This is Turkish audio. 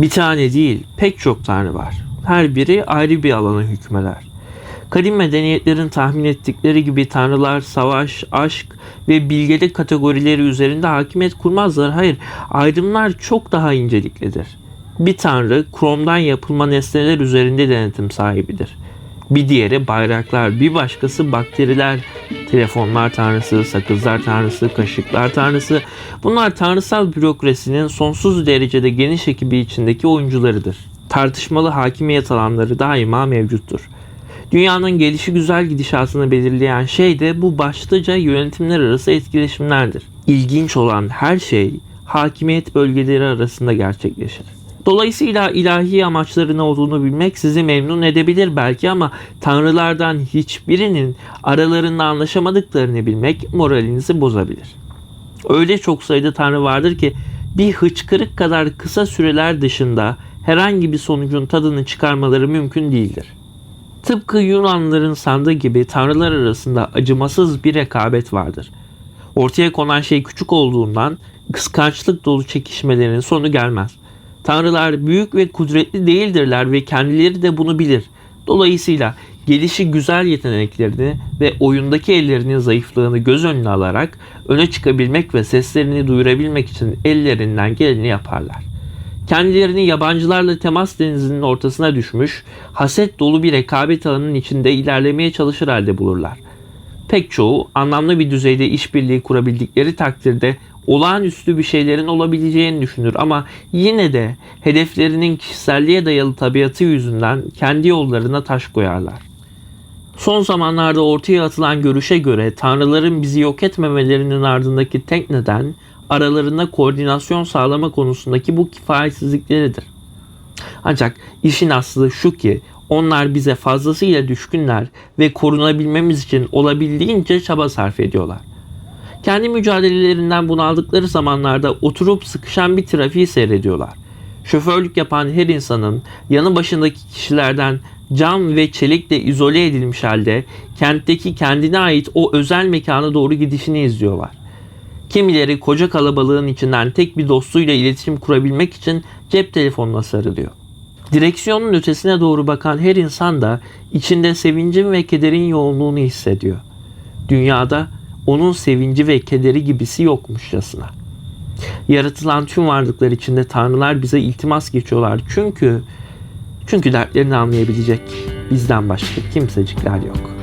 Bir tane değil, pek çok tanrı var. Her biri ayrı bir alana hükmeder. Kadim medeniyetlerin tahmin ettikleri gibi tanrılar savaş, aşk ve bilgelik kategorileri üzerinde hakimiyet kurmazlar. Hayır, ayrımlar çok daha inceliklidir. Bir tanrı kromdan yapılma nesneler üzerinde denetim sahibidir. Bir diğeri bayraklar, bir başkası bakteriler, telefonlar tanrısı, sakızlar tanrısı, kaşıklar tanrısı. Bunlar tanrısal bürokrasinin sonsuz derecede geniş ekibi içindeki oyuncularıdır. Tartışmalı hakimiyet alanları daima mevcuttur. Dünyanın gelişi güzel gidişatını belirleyen şey de bu başlıca yönetimler arası etkileşimlerdir. İlginç olan her şey hakimiyet bölgeleri arasında gerçekleşir. Dolayısıyla ilahi amaçları ne olduğunu bilmek sizi memnun edebilir belki ama tanrılardan hiçbirinin aralarında anlaşamadıklarını bilmek moralinizi bozabilir. Öyle çok sayıda tanrı vardır ki bir hıçkırık kadar kısa süreler dışında herhangi bir sonucun tadını çıkarmaları mümkün değildir. Tıpkı Yunanlıların sandığı gibi tanrılar arasında acımasız bir rekabet vardır. Ortaya konan şey küçük olduğundan kıskançlık dolu çekişmelerin sonu gelmez. Tanrılar büyük ve kudretli değildirler ve kendileri de bunu bilir. Dolayısıyla gelişi güzel yeteneklerini ve oyundaki ellerinin zayıflığını göz önüne alarak öne çıkabilmek ve seslerini duyurabilmek için ellerinden geleni yaparlar. Kendilerini yabancılarla temas denizinin ortasına düşmüş, haset dolu bir rekabet alanının içinde ilerlemeye çalışır halde bulurlar. Pek çoğu anlamlı bir düzeyde işbirliği kurabildikleri takdirde olağanüstü bir şeylerin olabileceğini düşünür ama yine de hedeflerinin kişiselliğe dayalı tabiatı yüzünden kendi yollarına taş koyarlar. Son zamanlarda ortaya atılan görüşe göre tanrıların bizi yok etmemelerinin ardındaki tek neden aralarında koordinasyon sağlama konusundaki bu kifayetsizlikleridir. Ancak işin aslı şu ki onlar bize fazlasıyla düşkünler ve korunabilmemiz için olabildiğince çaba sarf ediyorlar. Kendi mücadelelerinden bunaldıkları zamanlarda oturup sıkışan bir trafiği seyrediyorlar. Şoförlük yapan her insanın yanı başındaki kişilerden cam ve çelikle izole edilmiş halde kentteki kendine ait o özel mekana doğru gidişini izliyorlar. Kimileri koca kalabalığın içinden tek bir dostuyla iletişim kurabilmek için cep telefonuna sarılıyor. Direksiyonun ötesine doğru bakan her insan da içinde sevincin ve kederin yoğunluğunu hissediyor. Dünyada onun sevinci ve kederi gibisi yokmuşçasına. Yaratılan tüm varlıklar içinde tanrılar bize iltimas geçiyorlar. Çünkü çünkü dertlerini anlayabilecek bizden başka kimsecikler yok.''